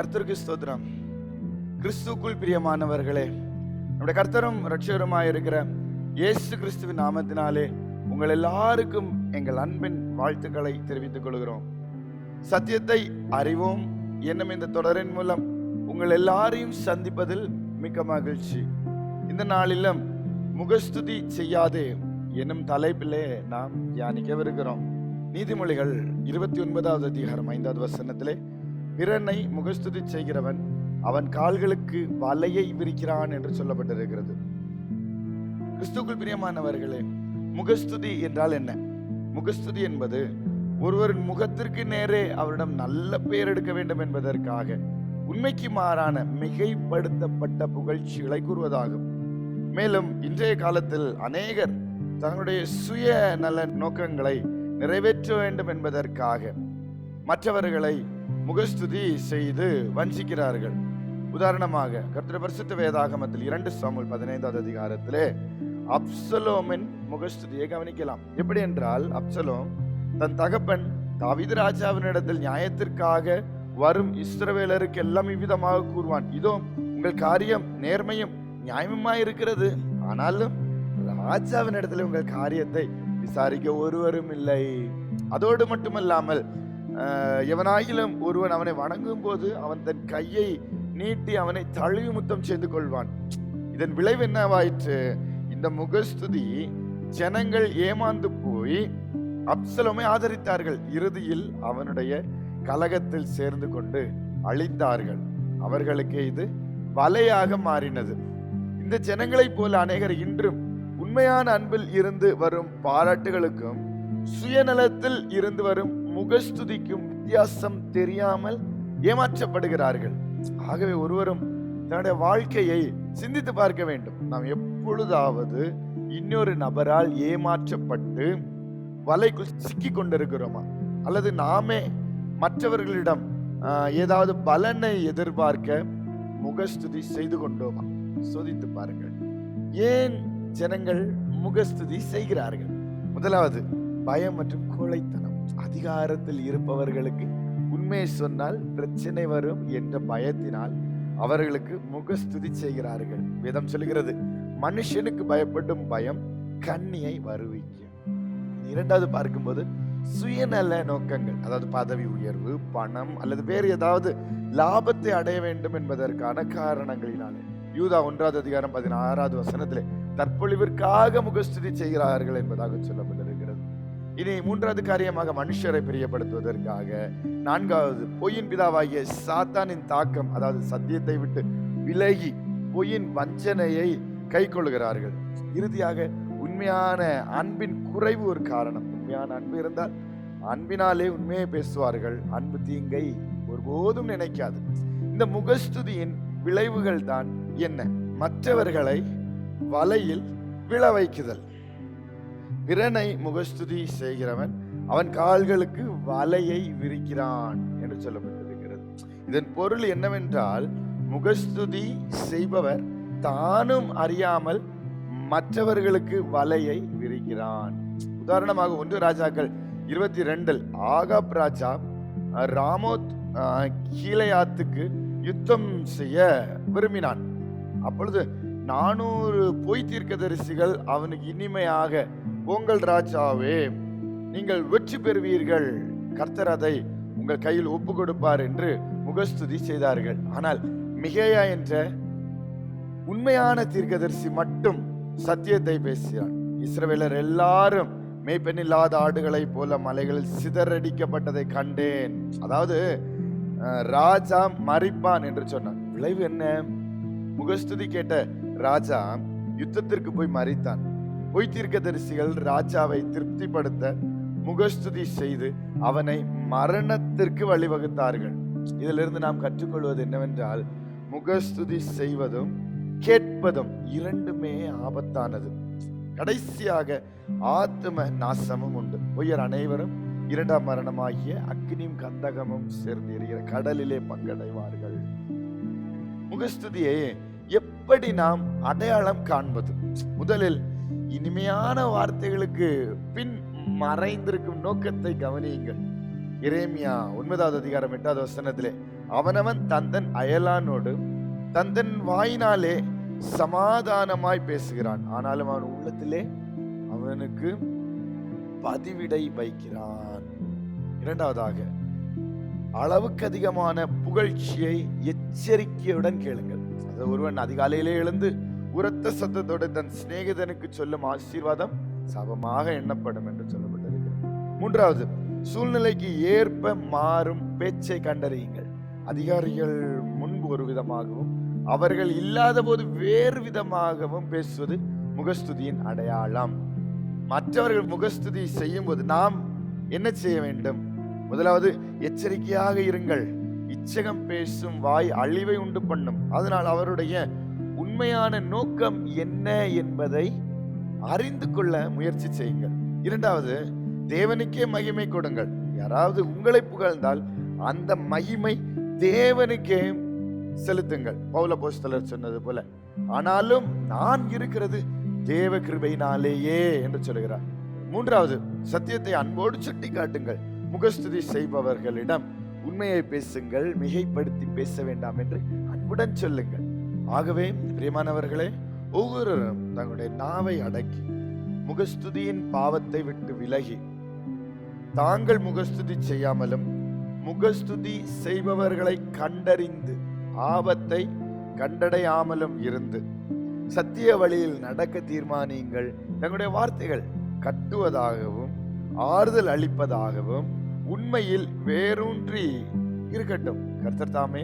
கர்த்தருக்கு ஸ்தோத்திரம். கிறிஸ்துக்குள் பிரியமானவர்களே நம்முடைய கர்த்தரும் ரட்சகருமாய் இருக்கிற இயேசு கிறிஸ்துவின் நாமத்தினாலே உங்கள் எல்லாருக்கும் எங்கள் அன்பின் வாழ்த்துக்களை தெரிவித்துக் கொள்கிறோம். சத்தியத்தை அறிவோம். என்னும் இந்த தொடரின் மூலம் உங்கள் எல்லாரையும் சந்திப்பதில் மிக்க மகிழ்ச்சி. இந்த நாளிலும் முகஸ்துதி செய்யாதே என்னும் தலைப்பிலே நாம் தியானிக்கவிருக்கிறோம். நீதிமொழிகள் இருபத்தி ஒன்பதாவது அதிகாரம் ஐந்தாவது வசனத்திலே பிறனை முகஸ்துதி செய்கிறவன் அவன் கால்களுக்கு வலையை விரிக்கிறான் என்று சொல்லப்பட்டிருக்கிறது. கிறிஸ்துக்குள் பிரியமானவர்களே முகஸ்துதி என்றால் என்ன? முகஸ்துதி என்பது ஒருவரின் முகத்திற்கு நேரே அவரிடம் நல்ல பெயர் எடுக்க வேண்டும் என்பதற்காக உண்மைக்கு மாறான மிகைப்படுத்தப்பட்ட புகழ்ச்சிகளை கூறுவதாகும். மேலும் இன்றைய காலத்தில் அநேகர் தங்களுடைய சுய நல நோக்கங்களை நிறைவேற்ற வேண்டும் என்பதற்காக மற்றவர்களை முகஸ்துதி செய்து வஞ்சிக்கிறார்கள். உதாரணமாக கர்த்தர் பரிசுத்த வேதாகமத்தில் இரண்டு சாமுல் பதினைந்தாவது அதிகாரத்திலே அப்சலோமின் முகஸ்துதியை கவனிக்கலாம். எப்படி என்றால் அப்சலோம் தன் தகப்பன் தாவீது ராஜாவினிடத்தில் நியாயத்திற்காக வரும் இஸ்ரவேலருக்கு எல்லாம் இவ்விதமாக கூறுவான். இதோ உங்கள் காரியம் நேர்மையும் நியாயமுமா இருக்கிறது. ஆனாலும் ராஜாவின் இடத்துல உங்கள் காரியத்தை விசாரிக்க ஒருவரும் இல்லை. அதோடு மட்டுமல்லாமல் எவனாகிலும் ஒருவன் அவனை வணங்கும் போது அவன் தன் கையை நீட்டி அவனை தழுவி முத்தம் செய்து கொள்வான். இதன் விளைவு என்னவாயிற்று? இந்த முகஸ்துதி ஜனங்கள் ஏமாந்து போய் அப்சலோமை ஆதரித்தார்கள். இறுதியில் அவனுடைய கலகத்தில் சேர்ந்து கொண்டு அழிந்தார்கள். அவர்களுக்கு இது வலையாக மாறினது. இந்த ஜனங்களைப் போல அநேகர் இன்றும் உண்மையான அன்பில் இருந்து வரும் பாராட்டுகளுக்கும் சுயநலத்தில் இருந்து வரும் முகஸ்துதிக்கும் வித்தியாசம் தெரியாமல் ஏமாற்றப்படுகிறார்கள். ஆகவே ஒருவரும் தன்னுடைய வாழ்க்கையை சிந்தித்து பார்க்க வேண்டும். நாம் எப்பொழுதாவது இன்னொரு நபரால் ஏமாற்றப்பட்டு வலைக்குள் சிக்கி கொண்டிருக்கிறோமா? அல்லது நாமே மற்றவர்களிடம் ஏதாவது பலனை எதிர்பார்க்க முகஸ்துதி செய்து கொண்டோமா? சோதித்து பாருங்கள். ஏன் ஜனங்கள் முகஸ்துதி செய்கிறார்கள்? முதலாவது பயம் மற்றும் கோழைத்தனம். அதிகாரத்தில் இருப்பவர்களுக்கு உண்மையை சொன்னால் பிரச்சனை வரும் என்ற பயத்தினால் அவர்களுக்கு முகஸ்துதி செய்கிறார்கள். வேதம் சொல்கிறது மனுஷனுக்கு பயப்படும் பயம் கண்ணியை வருவிக்கும். இரண்டாவது பார்க்கும்போது சுயநல நோக்கங்கள் அதாவது பதவி உயர்வு பணம் அல்லது வேறு ஏதாவது லாபத்தை அடைய வேண்டும் என்பதற்கான காரணங்களினாலே. யூதா ஒன்றாவது அதிகாரம் பதினாறாவது வசனத்திலே தற்பொழிவிற்காக முகஸ்துதி செய்கிறார்கள் என்பதாக சொல்லப்பட்டிருக்கிறது. இனி மூன்றாவது காரியமாக மனுஷரை பிரியப்படுத்துவதற்காக நான்காவது பொய்யின் பிதாவாகிய சாத்தானின் தாக்கம் அதாவது சத்தியத்தை விட்டு விலகி பொய்யின் வஞ்சனையை கை கொள்கிறார்கள் இறுதியாக உண்மையான அன்பின் குறைவு ஒரு காரணம். உண்மையான அன்பு இருந்தால் அன்பினாலே உண்மையை பேசுவார்கள். அன்பு தீங்கை ஒருபோதும் நினைக்காது. இந்த முகஸ்துதியின் விளைவுகள் தான் என்ன? மற்றவர்களை வலையில் விழ வைக்குதல். பிறனை முகஸ்துதி செய்கிறவன் அவன் கால்களுக்கு வலையை விரிக்கிறான் என்று சொல்லப்பட்டிருக்கிறது. இதன் பொருள் என்னவென்றால் முகஸ்துதி செய்பவர் தானும் அறியாமல் மற்றவர்களுக்கு வலையை விரிக்கிறான். உதாரணமாக ஒன்று ராஜாக்கள் இருபத்தி ரெண்டில் ஆகாப் ராஜா ராமோத் கீழையாத்துக்கு யுத்தம் செய்ய விரும்பினான். அப்பொழுது நானூறு பொய் தீர்க்கதரிசிகள் அவனுக்கு இனிமையாக உங்கள் ராஜாவே நீங்கள் வெற்றி பெறுவீர்கள். கர்த்தர் அதை உங்கள் கையில் ஒப்பு கொடுப்பார் என்று முகஸ்துதி செய்தார்கள். ஆனால் மிகையா என்ற உண்மையான தீர்க்கதரிசி மட்டும் சத்தியத்தை பேசினான் இஸ்ரவேலர் எல்லாரும் மேய்ப்பெண்ணில்லாத ஆடுகளைப் போல மலைகளில் சிதறடிக்கப்பட்டதை கண்டேன். அதாவது ராஜா மறிப்பான் என்று சொன்னான். விளைவு என்ன? முகஸ்துதி கேட்ட ராஜா யுத்தத்திற்கு போய் மறித்தான் பொய்த்தீர்க்க தரிசிகள் ராஜாவை திருப்திப்படுத்த முகஸ்துதி செய்து அவனை மரணத்திற்கு வழிவகுத்தார்கள். இதிலிருந்து நாம் கற்றுக்கொள்வது என்னவென்றால் முகஸ்துதி செய்வதும் கேட்பதும் இரண்டுமே ஆபத்தானது. கடைசியாக ஆத்ம நாசமும் உண்டு. உயர் அனைவரும் இரண்டாம் மரணமாகிய அக்னியும் கந்தகமும் சேர்ந்து இருக்கிற கடலிலே பங்கடைவார்கள். முகஸ்துதியை எப்படி நாம் அடையாளம் காண்பது? முதலில் இனிமையான வார்த்தைகளுக்கு பின் மறைந்திருக்கும் நோக்கத்தை கவனியுங்கள். இரேமியா ஒன்பதாவது அதிகாரம் எட்டாவது வசனத்திலே அவனவன் தந்தன் அயலானோடு தந்தன் வாயினாலே சமாதானமாய் பேசுகிறான். ஆனாலும் அவன் உள்ளத்திலே அவனுக்கு பதிவிடை வைக்கிறான். இரண்டாவதாக அளவுக்கு அதிகமான புகழ்ச்சியை எச்சரிக்கையுடன் கேளுங்கள். அது ஒருவன் அதிகாலையிலே எழுந்து உரத்த சத்தத்தோடு தன் சிநேகிதனுக்கு சொல்லும் ஆசீர்வாதம் சபமாக எண்ணப்படும் என்று சொல்லப்பட்டிருக்கிறது. மூன்றாவது சூழ்நிலைக்கு ஏற்ப மாறும் பேச்சை கண்டறியுங்கள். அதிகாரிகள் முன்பு ஒரு விதமாகவும் அவர்கள் இல்லாத போது வேறு விதமாகவும் பேசுவது முகஸ்துதியின் அடையாளம். மற்றவர்கள் முகஸ்துதி செய்யும் போது நாம் என்ன செய்ய வேண்டும்? முதலாவது எச்சரிக்கையாக இருங்கள். இச்சகம் பேசும் வாய் அழிவை உண்டு பண்ணும். அதனால் அவருடைய உண்மையான நோக்கம் என்ன என்பதை அறிந்து கொள்ள முயற்சி செய்யுங்கள். இரண்டாவது தேவனுக்கே மகிமை கொடுங்கள். யாராவது உங்களை புகழ்ந்தால் அந்த மகிமை தேவனுக்கே செலுத்துங்கள். பௌல போஸ்தலர் சொன்னது போல ஆனாலும் நான் இருக்கிறது தேவ கிருபையினாலேயே என்று சொல்கிறார். மூன்றாவது சத்தியத்தை அன்போடு சுட்டி காட்டுங்கள் முகஸ்துதி செய்பவர்களிடம் உண்மையை பேசுங்கள் மிகைப்படுத்தி பேச வேண்டாம் என்று அன்புடன் சொல்லுங்கள். ஆகவே பிரியமானவர்களே ஒவ்வொருவரும் தங்களுடைய நாவை அடக்கி முகஸ்துதியின் பாவத்தை விட்டு விலகி தாங்கள் முகஸ்துதி செய்யாமலும் முகஸ்துதி செய்பவர்களை கண்டறிந்து ஆபத்தை கண்டடையாமலும் இருந்து சத்திய வழியில் நடக்க தீர்மானியுங்கள். தங்களுடைய வார்த்தைகள் கட்டுவதாகவும் ஆறுதல் அளிப்பதாகவும் உண்மையில் வேரூன்றி இருக்கட்டும். கர்த்தர் தாமே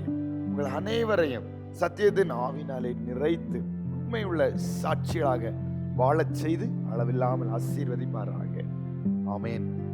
உங்கள் அனைவரையும் சத்தியத்தின் ஆவினாலே நிறைத்து உண்மை உள்ள சாட்சிகளாக வாழச் செய்து அளவில்லாமல் ஆசீர்வதிப்பாராக. ஆமேன்.